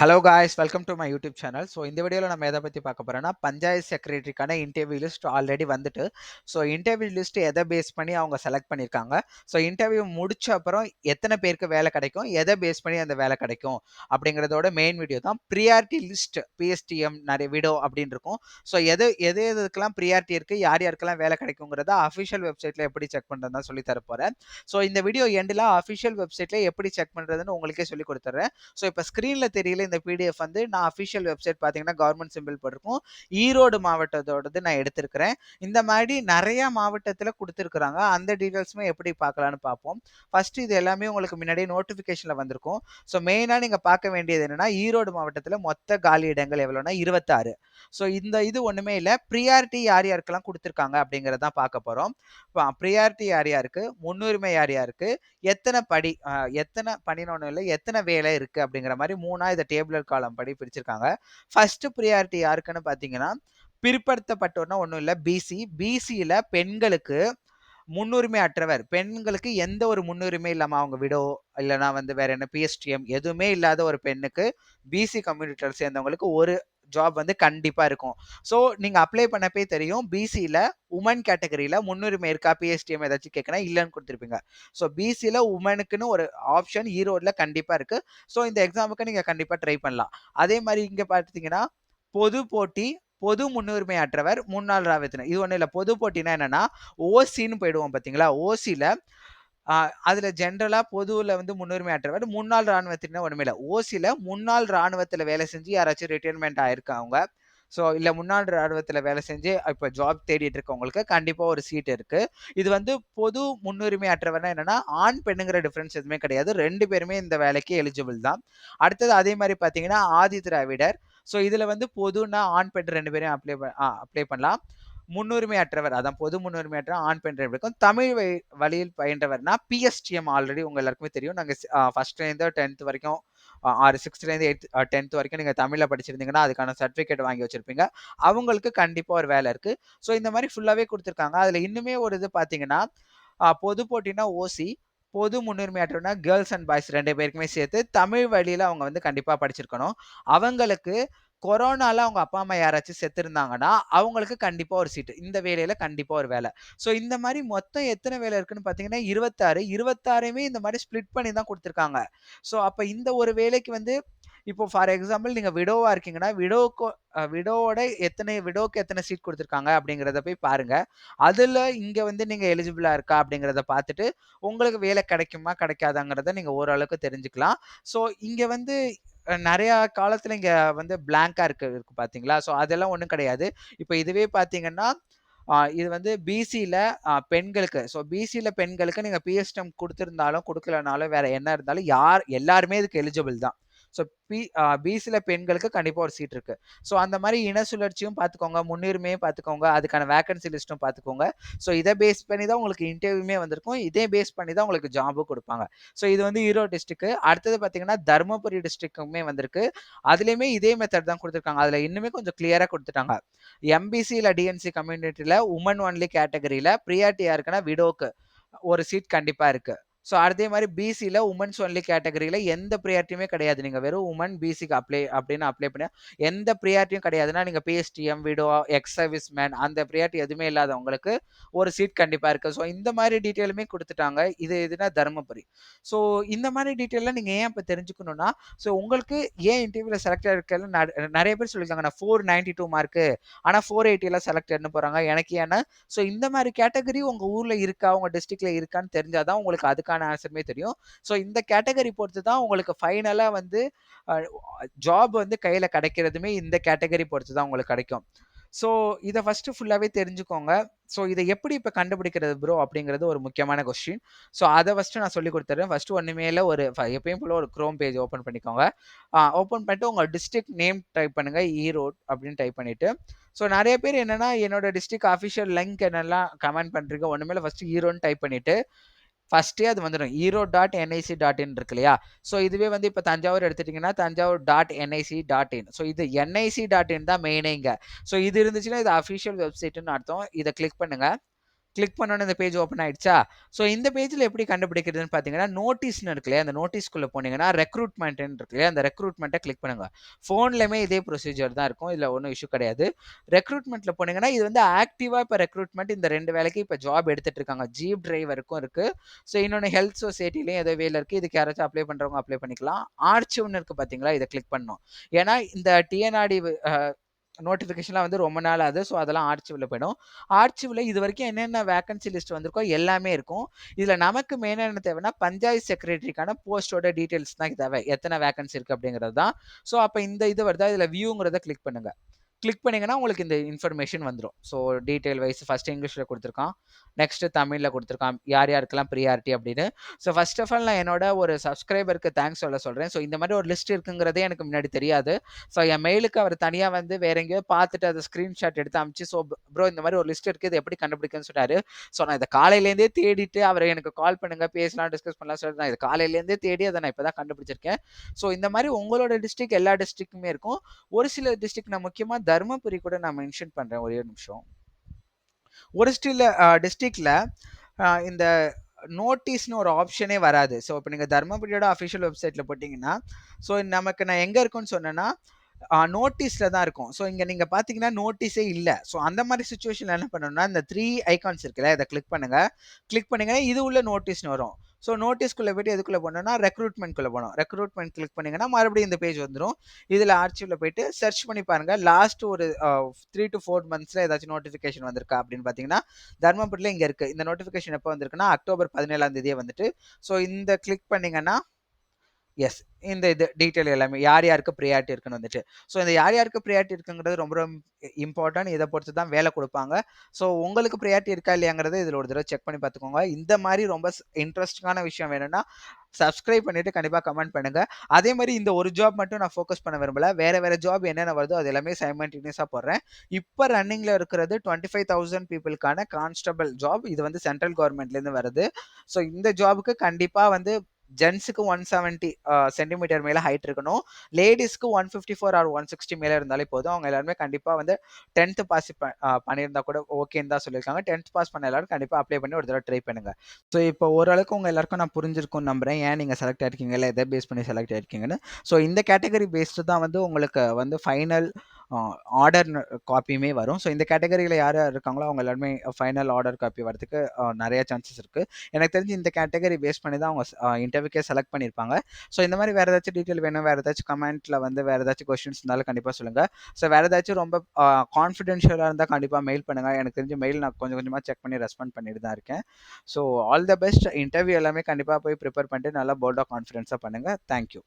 Hello guys welcome to my YouTube channel so இந்த வீடியோவில் நம்ம எதை பற்றி பார்க்க போகிறோம்னா பஞ்சாயத்து செக்ரட்டரிக்கான இன்டர்வியூ லிஸ்ட் ஆல்ரெடி வந்துட்டு ஸோ இன்டர்வியூ லிஸ்ட் எதை பேஸ் பண்ணி அவங்க செலக்ட் பண்ணியிருக்காங்க ஸோ இன்டர்வியூ முடிச்ச அப்புறம் எத்தனை பேருக்கு வேலை கிடைக்கும் எதை பேஸ் பண்ணி அந்த வேலை கிடைக்கும் அப்படிங்கிறதோட மெயின் வீடியோ தான் ப்ரியாரிட்டி லிஸ்ட் பிஎஸ்டிஎம் நிறைய வீடியோ அப்படின்னு இருக்கும். ஸோ எது எது எதுக்கெல்லாம் ப்ரியாரிட்டி இருக்குது யார் யாருக்கெல்லாம் வேலை கிடைக்குங்கிறத அஃபிஷியல் வெப்சைட்டில் எப்படி செக் பண்ணுறது தான் சொல்லி தரப்போகிறேன் ஸோ இந்த வீடியோ எண்டில் அஃபிஷியல் வெப்சைட்டில் எப்படி செக் பண்ணுறதுன்னு உங்களுக்கே சொல்லி கொடுத்துட்றேன் ஸோ இப்போ ஸ்க்ரீனில் தெரியல இந்த பிடிஎஃப் வந்து நான் அஃபிஷியல் வெப்சைட் பார்த்தீங்கன்னா கவர்மெண்ட் சிம்பிள் போட்டிருக்கும். ஈரோடு மாவட்டத்தோடது நான் எடுத்திருக்கிறேன். இந்த மாதிரி நிறைய மாவட்டத்தில் கொடுத்துருக்குறாங்க. அந்த டீட்டெயில்ஸுமே எப்படி பார்க்கலான்னு பார்ப்போம் ஃபர்ஸ்ட் இது எல்லாமே உங்களுக்கு முன்னாடியே நோட்டிஃபிகேஷனில் வந்திருக்கும். ஸோ மெயினாக நீங்கள் பார்க்க வேண்டியது என்னென்னா ஈரோடு மாவட்டத்தில் மொத்த காலி இடங்கள் எவ்வளோனா இருபத்தாறு. ஸோ இந்த இது ஒன்றுமே இல்லை. ப்ரியாரிட்டி யார் யாருக்கெல்லாம் கொடுத்துருக்காங்க அப்படிங்கிறதான் பார்க்க போகிறோம் ப்ரியாரிட்டி யார் யாருக்கு? முன்னுரிமை யார் யாருக்கு? எத்தனை படி எத்தனை பணின்னு இல்லை. எத்தனை வேலை இருக்குது அப்படிங்கிற மாதிரி மூணாக இதை டேபிளர் காலம் படி பிரிச்சிருக்காங்க. ஃபர்ஸ்ட் ப்ரியாரிட்டி யாருக்குன்னு பார்த்தீங்கன்னா பிற்படுத்தப்பட்டோர்னா ஒன்றும் இல்லை பிசி பிசியில் பெண்களுக்கு முன்னுரிமை அற்றவர். பெண்களுக்கு எந்த ஒரு முன்னுரிமை இல்லாமல் அவங்க விடோ இல்லைனா வந்து வேற என்ன பிஎஸ்டிஎம் எதுவுமே இல்லாத ஒரு பெண்ணுக்கு பிசி கம்யூனிட்டியில் சேர்ந்தவங்களுக்கு ஒரு ஜாப் வந்து கண்டிப்பாக இருக்கும். ஸோ நீங்கள் அப்ளை பண்ணப்பே தெரியும் பிசியில் உமன் கேட்டகரியில் முன்னுரிமை இருக்கா? பிஎஸ்டிஎம் ஏதாச்சும் கேட்கணும் இல்லைன்னு கொடுத்துருப்பீங்க. ஸோ பிசியில் உமனுக்குன்னு ஒரு ஆப்ஷன் ஈரோடில் e கண்டிப்பாக இருக்குது ஸோ இந்த எக்ஸாமுக்கு நீங்கள் கண்டிப்பாக ட்ரை பண்ணலாம். அதே மாதிரி இங்கே பார்த்தீங்கன்னா பொது போட்டி பொது முன்னுரிமை அற்றவர் முன்னாள் ராவத்தினர் இது ஒன்றும் இல்லை பொது போட்டினா என்னென்னா ஓசின்னு போயிடுவோம் பார்த்தீங்களா ஓசியில் அதில் ஜென்ரலாக பொதுவில் வந்து முன்னுரிமை ஆற்றவர் முன்னாள் ராணுவத்தினர் ஒன்றுமே இல்லை. ஓசியில் முன்னாள் ராணுவத்தில் வேலை செஞ்சு யாராச்சும் ரிட்டையர்மெண்ட் ஆயிருக்காங்க. ஸோ இல்லை முன்னாள் ராணுவத்தில் வேலை செஞ்சு இப்போ ஜாப் தேடிட்டு இருக்கவங்களுக்கு கண்டிப்பாக ஒரு சீட் இருக்கு. இது வந்து பொது முன்னுரிமை அற்றவர்னா என்னன்னா ஆண் பெண்ணுங்கிற டிஃப்ரென்ஸ் எதுவுமே கிடையாது. ரெண்டு பேருமே இந்த வேலைக்கு எலிஜிபிள் தான். அடுத்தது அதே மாதிரி பார்த்தீங்கன்னா ஆதி திராவிடர். ஸோ இதில் வந்து பொதுன்னா ஆண் பெண் ரெண்டு பேரையும் அப்ளை அப்ளை பண்ணலாம். முன்னுரிமை அற்றவர் அதான் பொது முன்னுரிமை அற்ற ஆண் பெண் ரெண்டு தமிழ் வழி- வழியில் பயின்றவர்னா பிஎஸ்டிஎம் ஆல்ரெடி உங்க எல்லாருக்குமே தெரியும். நாங்கள் ஃபர்ஸ்ட்லேருந்து டென்த் வரைக்கும் ஆறு சிக்ஸ்த்லேருந்து எயித் டென்த் வரைக்கும் நீங்கள் தமிழில் படிச்சிருந்தீங்கன்னா அதுக்கான சர்டிஃபிகேட் வாங்கி வச்சிருப்பீங்க. அவங்களுக்கு கண்டிப்பாக ஒரு வேலை இருக்கு. ஸோ இந்த மாதிரி ஃபுல்லாகவே கொடுத்துருக்காங்க. அதில் இன்னுமே ஒரு இது பார்த்தீங்கன்னா பொது போட்டினா ஓசி பொது முன்னுரிமை அற்றவனா கேர்ள்ஸ் அண்ட் பாய்ஸ் ரெண்டு பேருக்குமே சேர்த்து தமிழ் வழியில் அவங்க வந்து கண்டிப்பாக படிச்சிருக்கணும். அவங்களுக்கு கொரோனால அவங்க அப்பா அம்மா யாராச்சும் செத்துருந்தாங்கன்னா அவங்களுக்கு கண்டிப்பாக ஒரு சீட்டு. இந்த வேலையில கண்டிப்பாக ஒரு வேலை. ஸோ இந்த மாதிரி மொத்தம் எத்தனை வேலை இருக்குன்னு பார்த்தீங்கன்னா இருபத்தாறு இருபத்தாறுமே இந்த மாதிரி ஸ்ப்ளிட் பண்ணி தான் கொடுத்துருக்காங்க. ஸோ அப்போ இந்த ஒரு வேலைக்கு வந்து இப்போ ஃபார் எக்ஸாம்பிள் நீங்கள் விடோவாக இருக்கீங்கன்னா விடோக்கு விடோவோட எத்தனை விடோக்கு எத்தனை சீட் கொடுத்துருக்காங்க அப்படிங்கிறத போய் பாருங்க. அதில் இங்கே வந்து நீங்கள் எலிஜிபிளாக இருக்கா அப்படிங்கிறத பார்த்துட்டு உங்களுக்கு வேலை கிடைக்குமா கிடைக்காதாங்கிறத நீங்கள் ஓரளவுக்கு தெரிஞ்சுக்கலாம். ஸோ இங்கே வந்து நிறையா காலத்தில் இங்கே வந்து பிளாங்கா இருக்கு இருக்கு பார்த்தீங்களா ஸோ அதெல்லாம் ஒன்றும் கிடையாது. இப்போ இதுவே பாத்தீங்கன்னா இது வந்து பிசியில் பெண்களுக்கு. ஸோ பிசியில் பெண்களுக்கு நீங்கள் பிஎஸ்டம் கொடுத்துருந்தாலும் கொடுக்கலனாலும் வேற என்ன இருந்தாலும் யார் எல்லாருமே இதுக்கு எலிஜிபிள் தான். ஸோ பி பிசியில் பெண்களுக்கு கண்டிப்பாக ஒரு சீட் இருக்குது ஸோ அந்த மாதிரி இன சுழற்சியும் பார்த்துக்கோங்க முன்னுரிமையும் பார்த்துக்கோங்க அதுக்கான வேக்கன்சி லிஸ்ட்டும் பார்த்துக்கோங்க ஸோ இதை பேஸ் பண்ணி தான் உங்களுக்கு இன்டர்வியூமே வந்திருக்கும். இதே பேஸ் பண்ணி தான் உங்களுக்கு ஜாபும் கொடுப்பாங்க. ஸோ இது வந்து ஈரோடு டிஸ்ட்ரிக்கு அடுத்தது பார்த்தீங்கன்னா தருமபுரி டிஸ்ட்ரிக்குமே வந்திருக்கு. அதுலேயுமே இதே மெத்தட் தான் கொடுத்துருக்காங்க. அதில் இன்னுமே கொஞ்சம் கிளியராக கொடுத்துட்டாங்க. எம்பிசி இல்லை டிஎன்சி கம்யூனிட்டியில் உமன் ஒன்லி கேட்டகரியில் ப்ரியாரிட்டி யாருக்குன்னா விடோக்கு ஒரு சீட் கண்டிப்பாக இருக்குது ஸோ அதே மாதிரி பிசியில் உமன்ஸ் ஒன்லி கேட்டகரியில் எந்த ப்ரியாரிட்டியுமே கிடையாது. நீங்கள் வெறும் உமன் பிசிக்கு அப்ளை அப்படின்னு அப்ளை பண்ணி எந்த ப்ரியாரிட்டியும் கிடையாதுன்னா நீங்கள் PSTM widow ex service man அந்த ப்ரியாரிட்டி எதுவுமே இல்லாதவங்களுக்கு ஒரு சீட் கண்டிப்பாக இருக்குது ஸோ இந்த மாதிரி டீட்டெயிலுமே கொடுத்துட்டாங்க. இது இதுனா தருமபுரி. ஸோ இந்த மாதிரி டீட்டெயிலாம் நீங்கள் ஏன் இப்போ தெரிஞ்சுக்கணும்னா ஸோ உங்களுக்கு ஏன் இன்டர்வியூவில் செலக்ட் ஆகிருக்கல நிறைய பேர் சொல்லியிருக்காங்க. நான் ஃபோர் நைன்டி டூ மார்க்கு ஆனால் ஃபோர் எயிட்டியில் செலக்டட்னு போகிறாங்க எனக்கு ஏன்னா ஸோ இந்த மாதிரி கேட்டகரி உங்கள் ஊரில் இருக்கா உங்கள் டிஸ்ட்ரிக்டில் இருக்கான்னு தெரிஞ்சால் தான் உங்களுக்கு அதுக்கான ஆன்சருமே தெரியும். ஸோ இந்த கேட்டகரி பொறுத்து தான் உங்களுக்கு ஃபைனலாக வந்து ஜாப் வந்து கையில் கிடைக்கிறதுமே இந்த கேட்டகரி பொறுத்து தான் உங்களுக்கு கிடைக்கும். ஸோ இதை ஃபஸ்ட்டு ஃபுல்லாகவே தெரிஞ்சுக்கோங்க. ஸோ இதை எப்படி இப்போ கண்டுபிடிக்கிறது ப்ரோ அப்படிங்கிறது ஒரு முக்கியமான கொஸ்டின் ஸோ அதை ஃபஸ்ட்டு நான் சொல்லி கொடுத்துறேன். ஃபஸ்ட்டு ஒன்றுமே இல்லை ஒரு எப்பயும் போல ஒரு க்ரோம் பேஜ் ஓப்பன் பண்ணிக்கோங்க. ஓப்பன் பண்ணிட்டு உங்கள் டிஸ்ட்ரிக்ட் நேம் டைப் பண்ணுங்கள் ஈரோட் அப்படின்னு டைப் பண்ணிவிட்டு ஸோ நிறைய பேர் என்னென்னா என்னோட டிஸ்ட்ரிக்ட் அஃபிஷியல் லிங்க் என்னெல்லாம் கமெண்ட் பண்ணுறீங்க ஒன்றுமே ஃபஸ்ட்டு ஈரோன்னு டைப் பண்ணிவிட்டு ஃபஸ்ட்டே அது வந்துடும் Erode dot NIC dot in இருக்கு இல்லையா? ஸோ இதுவே வந்து இப்போ தஞ்சாவூர் எடுத்துட்டிங்கன்னா Thanjavur dot NIC dot in so இது என்ஐசி டாட் இன் தான் மெயினே இங்கே. ஸோ இது இருந்துச்சுன்னா இது அஃபிஷியல் வெப்சைட்டுன்னு அர்த்தம். இதை கிளிக் பண்ணுங்கள் கிளிக் பண்ணோன்னே இந்த பேஜ் ஓப்பன் ஆயிடுச்சா? ஸோ இந்த பேஜில் எப்படி கண்டுபிடிக்கிறதுன்னு பார்த்தீங்கன்னா நோட்டீஸ்னு இருக்குல்லையா அந்த நோட்டீஸ்க்குள்ளே போனீங்கன்னா ரெக்ரூட்மெண்ட்னு இருக்கு அந்த ரெக்ரூட்மெண்ட்டை கிளிக் பண்ணுங்க. ஃபோன்லையுமே இதே ப்ரொசீஜர் தான் இருக்கும். இதில் ஒன்றும் இஷ்யூ கிடையாது. ரெக்ரூட்மெண்ட்டில் போனீங்கன்னா இது வந்து ஆக்டிவாக இப்போ ரெக்ரூட்மெண்ட் இந்த ரெண்டு வேலைக்கு இப்போ ஜாப் எடுத்துகிட்டு இருக்காங்க. ஜீப் டிரைவருக்கும் இருக்குது ஸோ இன்னொன்று ஹெல்த் சொசைட்டிலையும் ஏதோ வேலை இருக்குது இதுக்கு யாராச்சும் அப்ளை பண்ணுறவங்க அப்ளை பண்ணிக்கலாம். ஆர்ச்சிவ்னு இருக்குது பார்த்தீங்களா இதை கிளிக் பண்ணணும். ஏன்னா இந்த டிஎன்ஆர்டி நோட்டிஃபிகேஷன்லாம் வந்து ரொம்ப நாள் ஆகுது ஸோ அதெல்லாம் ஆர்ச்சிவில் போயிடும். ஆர்ச்சிவில் இது வரைக்கும் என்னென்ன வேக்கன்சி லிஸ்ட் வந்திருக்கோ எல்லாமே இருக்கும். இதில் நமக்கு மெயினாக என்ன தேவைன்னா பஞ்சாயத்து செக்ரட்டரிக்கான போஸ்டோட டீட்டெயில்ஸ் தான் தேவை. எத்தனை வேக்கன்சி இருக்குது அப்படிங்கிறது தான். ஸோ அப்போ இந்த இது வருதா? இதில் வியூங்கிறத கிளிக் பண்ணுங்கள் கிளிக் பண்ணிங்கன்னா உங்களுக்கு இந்த இன்ஃபர்மேஷன் வந்துடும் ஸோ டீட்டெயில் வைஸ் ஃபஸ்ட் இங்கிலீஷில் கொடுத்துருக்கான். நெக்ஸ்ட்டு தமிழில் கொடுத்துருக்கான். யார் யாருக்கெல்லாம் ப்ரியாரிட்டி அப்படின்னு. ஸோ ஃபர்ஸ்ட் ஆஃப் ஆல் நான் என்னோட ஒரு சப்ஸ்கிரைபருக்கு தேங்க்ஸ் சொல்ல சொல்கிறேன் ஸோ இந்த மாதிரி ஒரு லிஸ்ட் இருக்குங்கிறதே எனக்கு முன்னாடி தெரியாது. ஸோ என் மெயிலுக்கு அவர் தனியாக வந்து வேற எங்கேயோ பார்த்துட்டு அதை ஸ்க்ரீன்ஷாட் எடுத்து அமிச்சு ஸோ ப்ரோ இந்த மாதிரி ஒரு லிஸ்ட் இருக்குது இது எப்படி கண்டுபிடிக்குன்னு சொன்னார் ஸோ நான் இதை காலையிலேருந்தே தேடிட்டு அவர் எனக்கு கால் பண்ணுங்க பேசலாம் டிஸ்கஸ் பண்ணலாம் சொல்லிட்டு நான் இது காலையிலேருந்தே தேடி அதை நான் இப்போ தான் கண்டுபிடிச்சிருக்கேன். ஸோ இந்த மாதிரி உங்களோட டிஸ்ட்ரிக் எல்லா டிஸ்ட்ரிக்குமே இருக்கும். ஒரு சில டிஸ்ட்ரிக் நான் முக்கியமாக தருமபுரி கூட நான் மென்ஷன் பண்ணுறேன் ஒரே நிமிஷம். ஒரு ஸ்டில் டிஸ்ட்ரிக்டில் இந்த நோட்டீஸ்னு ஒரு ஆப்ஷனே வராது. ஸோ இப்போ நீங்கள் தர்மபுரியோட அஃபிஷியல் வெப்சைட்டில் போட்டிங்கன்னா ஸோ நமக்கு நான் எங்கே இருக்குன்னு சொன்னேன்னா நோட்டீஸில் தான் இருக்கும். ஸோ இங்கே நீங்கள் பார்த்தீங்கன்னா நோட்டீஸே இல்லை. ஸோ அந்த மாதிரி சுச்சுவேஷனில் என்ன பண்ணணும்னா இந்த த்ரீ ஐகான்ஸ் இருக்குல்ல இதை கிளிக் பண்ணுங்கள் கிளிக் பண்ணிங்கன்னா இது உள்ள நோட்டீஸ்னு வரும். ஸோ நோட்டீஸ்க்குள்ளே போய்ட்டு எதுக்குள்ளே போனோம்னா ரெக்ரூட்மெண்ட்குள்ளே போனோம். ரெக்ரூட்மெண்ட் கிளிக் பண்ணிங்கன்னா மறுபடியும் இந்த பேஜ் வந்துடும் இதில் ஆர்ச்சிவில் போயிட்டு சர்ச் பண்ணி பாருங்கள் லாஸ்ட் ஒரு த்ரீ டு ஃபோர் மந்த்ஸில் ஏதாச்சும் நோட்டிஃபிகேஷன் வந்திருக்கா அப்படின்னு பார்த்தீங்கன்னா தர்மபுரியில் இங்கே இருக்குது இந்த நோட்டிஃபிகேஷன் எப்போ வந்திருக்குன்னா அக்டோபர் பதினேழாம் தேதியே வந்துட்டு. ஸோ இந்த கிளிக் பண்ணிங்கன்னா எஸ் இந்த இது டீட்டெயில் எல்லாமே யார் யாருக்கு ப்ரியாரிட்டி இருக்குன்னு வந்துட்டு. ஸோ இந்த யார் யாருக்கு ப்ரியாரிட்டி இருக்குங்கிறது ரொம்ப ரொம்ப இம்பார்ட்டன்ட் இதை பொறுத்து தான் வேலை கொடுப்பாங்க. ஸோ உங்களுக்கு ப்ரியாரிட்டி இருக்கா இல்லையாங்கிறத இதில் ஒரு தடவை செக் பண்ணி பார்த்துக்கோங்க. இந்த மாதிரி ரொம்ப இன்ட்ரெஸ்டிங்கான விஷயம் வேணும்னா சப்ஸ்கிரைப் பண்ணிட்டு கண்டிப்பாக கமெண்ட் பண்ணுங்க. அதே மாதிரி இந்த ஒரு ஜாப் மட்டும் நான் ஃபோக்கஸ் பண்ண விரும்பல. வேற வேற ஜாப் என்னென்ன வருதோ அது எல்லாமே சைமல்டேனியஸாக போடுறேன். இப்போ ரன்னிங்கில் இருக்கிறது டுவெண்ட்டி ஃபைவ் தௌசண்ட் பீப்புளுக்கான கான்ஸ்டபிள் ஜாப் இது வந்து சென்ட்ரல் கவர்மெண்ட்லேருந்து வருது. ஸோ இந்த ஜாபுக்கு கண்டிப்பாக வந்து ஜென்ஸுக்கு ஒன் செவன்ட்டி சென்டிமீட்டர் மேலே ஹைட் இருக்கணும். லேடிஸ்க்கு one fifty four or one sixty மேலே இருந்தாலே போதும். அவங்க எல்லாருமே கண்டிப்பாக வந்து டென்த்து பாஸ் பண்ணியிருந்தா கூட ஓகேன்னு தான் சொல்லியிருக்காங்க. டென்த் பாஸ் பண்ண எல்லாரும் கண்டிப்பாக அப்ளை பண்ணி ஒரு தடவை ட்ரை பண்ணுங்க. ஸோ இப்போ ஓரளவுக்கு உங்கள் எல்லாருக்கும் நான் புரிஞ்சிருக்கும் நம்புறேன். ஏன் நீங்கள் செலக்ட் ஆயிருக்கீங்க? இல்லை எதை பேஸ் பண்ணி செலக்ட் ஆயிருக்கீங்கன்னு. ஸோ இந்த கேட்டகரி பேஸ்டு தான் வந்து உங்களுக்கு வந்து ஃபைனல் ஆர்டர் காப்பியுமே வரும். ஸோ இந்த கேட்டகரியில் யார் யார் இருக்காங்களோ அவங்க எல்லாருமே ஃபைனல் ஆர்டர் காப்பி வரதுக்கு நிறைய சான்சஸ் இருக்குது எனக்கு தெரிஞ்சு இந்த கேட்டகரி பேஸ் பண்ணி தான் அவங்க இன்டர்வியூக்கே செலக்ட் பண்ணியிருப்பாங்க. ஸோ இந்த மாதிரி வேறு ஏதாச்சும் டீட்டெயில் வேணும் வேறு ஏதாச்சும் கமெண்ட்டில் வந்து வேறு ஏதாச்சும் கொஸ்டின்ஸ் இருந்தாலும் கண்டிப்பாக சொல்லுங்கள் ஸோ வேறு ஏதாச்சும் ரொம்ப கான்ஃபிடென்ஷியலாக இருந்தால் கண்டிப்பாக மெயில் பண்ணுங்கள் எனக்கு தெரிஞ்சு மெயில் நான் கொஞ்சம் கொஞ்சமாக செக் பண்ணி ரெஸ்பாண்ட் பண்ணிட்டு தான் இருக்கேன். So all the best interview எல்லாமே கண்டிப்பாக போய் ப்ரிப்பேர் பண்ணிட்டு நல்லா போல்டாக கான்ஃபிடென்ஸாக பண்ணுங்கள் தேங்க்யூ